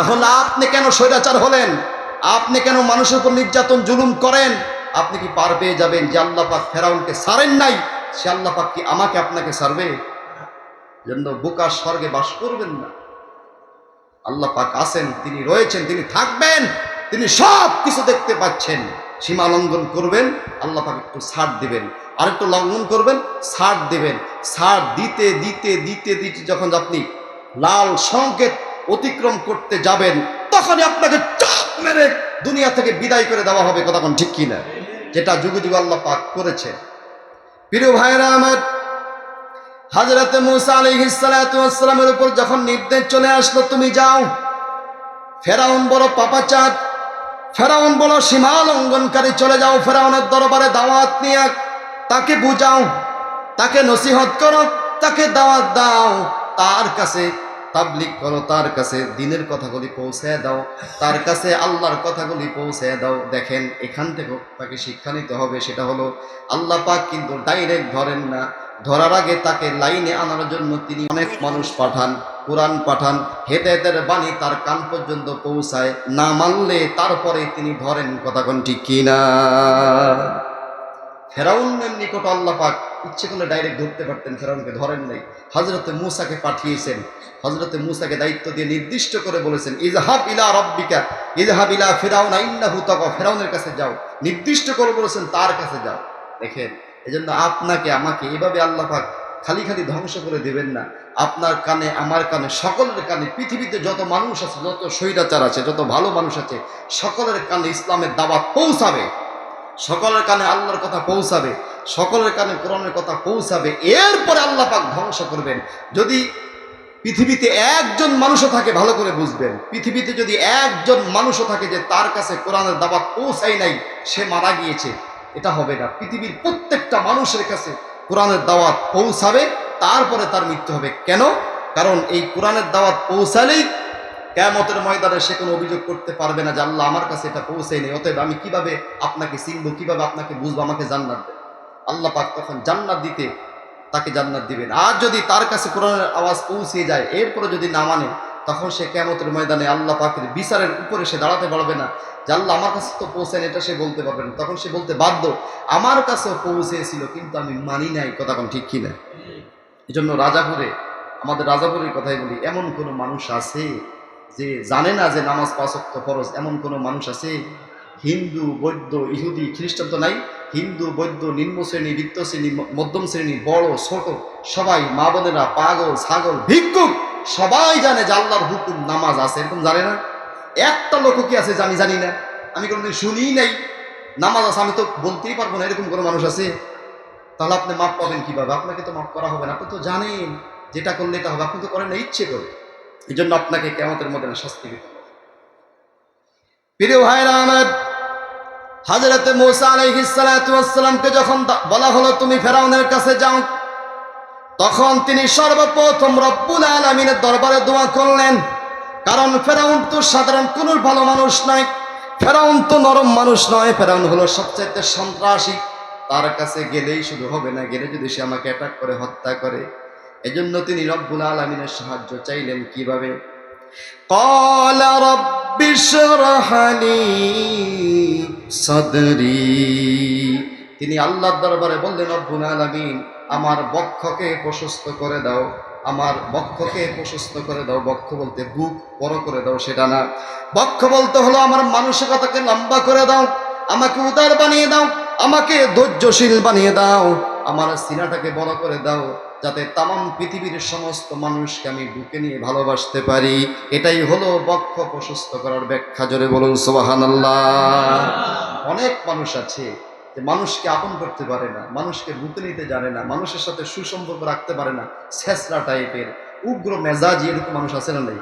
তাহলে আপনি কেন স্বৈরাচার হলেন? আপনি কেন মানুষের উপর নির্যাতন, জুলুম করেন? আপনি কি পার পেয়ে যাবেন যে আল্লাহ পাক ফেরাউনকে সারেন নাই? সে আল্লাহ পাক কি আমাকে আপনাকে সারবে জন্য বোকা স্বর্গে বাস করবেন না। আল্লাহ পাক আছেন, তিনি রয়েছেন, তিনি থাকবেন, তিনি সব কিছু দেখতে পাচ্ছেন। সীমা লঙ্ঘন করবেন, আল্লাহ পাক একটু ছাড় দিবেন। আর একটু লঙ্ঘন করবেন, ছাড় দিবেন। ছাড় দিতে দিতে দিতে দিতে যখন আপনি লাল সংকেত অতিক্রম করতে যাবেন, তখনই আপনাকে চাপ মেরে দুনিয়া থেকে বিদায় করে দেওয়া হবে, কথা কোন ঠিক কিনা? যেটা যুগে যুগে আল্লাহ পাক করেছে প্রিয় ভাইরা আমার, হাজরতে মুসা আলহিসালামের উপর যখন নির্দেশ চলে আসলো, তুমি যাও। ফেরাউন বড় পাপাচাঁদ ফেরাউন বড় সীমা লঙ্ঘনকারী চলে যাও, ফেরাউনের দরবারে দাওয়াত নিয়ে তাকে বুঝাও, তাকে নসিহত করো, তাকে দাওয়াত দাও। তার কাছে তাবলিক করো, তার কাছে দিনের কথাগুলি পৌঁছে দাও, তার কাছে আল্লাহর কথাগুলি পৌঁছে দাও। দেখেন, এখান থেকে তাকে শিক্ষা নিতে হবে, সেটা হলো আল্লাহ পাক কিন্তু ডাইরেক্ট ধরেন না। ধরার আগে তাকে লাইনে আনার জন্য তিনি অনেক মানুষ পাঠান, কোরআন পাঠান, হেদায়তের বাণী তার কান পর্যন্ত পৌঁছায়। না মানলে তারপরে তিনি ধরেন, কথা কোন? ফেরাউনের নিকট আল্লাহ পাক ইচ্ছে করলে ডাইরেক্ট ধরতে পারতেন, ফেরাউনকে ধরেন নাই। হজরতে মুসাকে পাঠিয়েছেন। হজরতে মুসাকে দায়িত্ব দিয়ে নির্দিষ্ট করে বলেছেন ইজহাব ইলা রব্বিকা ইজহাব ইলা ফেরাউন, ইন্নাহু তাকা ফেরাউনের কাছে যাও। নির্দিষ্ট করে বলেছেন, তার কাছে যাও। দেখেন, এজন্য আপনাকে, আমাকে এভাবে আল্লাহ পাক খালি খালি ধ্বংস করে দেবেন না। আপনার কানে, আমার কানে, সকলের কানে, পৃথিবীতে যত মানুষ আছে, যত স্বৈরাচার আছে, যত ভালো মানুষ আছে, সকলের কানে ইসলামের দাওয়াত পৌঁছাবে। সকলের কানে আল্লাহর কথা পৌঁছাবে। সকলের কানে কোরআনের কথা পৌঁছাবে, এরপরে আল্লাহ পাক ধ্বংস করবেন। যদি পৃথিবীতে একজন মানুষও থাকে, ভালো করে বুঝবেন, পৃথিবীতে যদি একজন মানুষও থাকে যে তার কাছে কোরআনের দাবাত পৌঁছাই নাই, সে মারা গিয়েছে, এটা হবে না। পৃথিবীর প্রত্যেকটা মানুষের কাছে কোরআনের দাওয়াত পৌঁছাবে, তারপরে তার মৃত্যু হবে। কেন? কারণ এই কোরআনের দাওয়াত পৌঁছালেই কেমতের ময়দানে সে কোনো অভিযোগ করতে পারবে না যে আল্লাহ আমার কাছে এটা পৌঁছাই নেই অতএব আমি কীভাবে আপনাকে চিনবো, কীভাবে আপনাকে বুঝব, আমাকে জান্নাত দেবে আল্লাহ পাক তখন জান্নাত দিতে তাকে জান্নাত দিবেন। আর যদি তার কাছে কোরআনের আওয়াজ পৌঁছে যায় এরপরে যদি না মানে তখন সে কেমতের ময়দানে আল্লাহ পাকের বিচারের উপরে সে দাঁড়াতে পারবে না। যে আল্লাহ আমার কাছে তো পৌঁছায় এটা সে বলতে পারবে না। তখন সে বলতে বাধ্য, আমার কাছেও পৌঁছেছিল, কিন্তু আমি মানি নাই। কথা কোন ঠিক কিনা? এই জন্য রাজাপুরে, আমাদের রাজাপুরের কথাই বলি, এমন কোনো মানুষ আছে যে জানে না যে নামাজ পাঁচক্ত ফরজ? এমন কোনো মানুষ আছে হিন্দু, বৌদ্ধ, ইহুদি, খ্রিস্টান তো নাই। হিন্দু বৈদ্য নিম্ন শ্রেণি, বৃত্ত শ্রেণি মধ্যম শ্রেণি, বড়, ছোট, সবাই মা বোনেরা, পাগল, ছাগল, ভিক্ষুক, সবাই জানে যে আল্লাহর হুকুম নামাজ আছে, এরকম জানে না? একটা লোক কি আছে আমি জানি না? আমি কোনোদিন শুনি নাই। নামাজ আছে, আমি তো বলতেই পারব না, এরকম কোনো মানুষ আছে? তাহলে আপনি মাপ পাবেন কীভাবে? আপনাকে তো মাপ করা হবে না, আপনি তো জানেন, যেটা করলে এটা হবে, আপনি তো করেন না, ইচ্ছে করে। এই জন্য আপনাকে কেমতের মধ্যে শাস্তি দিতে প্রিয় ভাইরা আমার হাজরতে মৌসা আলহিসালামকে যখন বলা হলো, তুমি ফেরাউনের কাছে যাও, তখন তিনি সর্বপ্রথম রব্বুল আলমিনের দরবারে দোয়া করলেন। কারণ ফেরাউন তো সাধারণ কোন ভালো মানুষ নয়। ফেরাউন তো নরম মানুষ নয়। ফেরাউন হলো সবচাইতে সন্ত্রাসী। তার কাছে গেলেই শুধু হবে না, গেলে যদি সে আমাকে অ্যাটাক করে, হত্যা করে। এজন্য তিনি রব্বুল আলমিনের সাহায্য চাইলেন কীভাবে? কলা রব্বিশ্বর হানি সদরি। তিনি আল্লাহর দরবারে বললেন, রব্বুল আলমিন, আমার বক্ষকে প্রশস্ত করে দাও, আমার বক্ষকে প্রশস্ত করে দাও। বক্ষ বলতে বুক বড় করে দাও, সেটা না। বক্ষ বলতে হলো, আমার মানসিকতাকে লম্বা করে দাও, আমাকে উদার বানিয়ে দাও, আমাকে ধৈর্যশীল বানিয়ে দাও, আমার সিনাটাকে বড় করে দাও, যাতে তাম পৃথিবীর সমস্ত মানুষকে আমি বুকে নিয়ে ভালোবাসতে পারি। এটাই হলো বক্ষ প্রশস্ত করার ব্যাখ্যা। জোরে বলুন সোবাহান আল্লাহ অনেক মানুষ আছে যে মানুষকে আপন করতে পারে না, মানুষকে বুতে নিতে জানে না, মানুষের সাথে সুসম্পর্ক রাখতে পারে না শেষরা টাইপের উগ্র মেজাজ এরকম মানুষ আছে না নেই?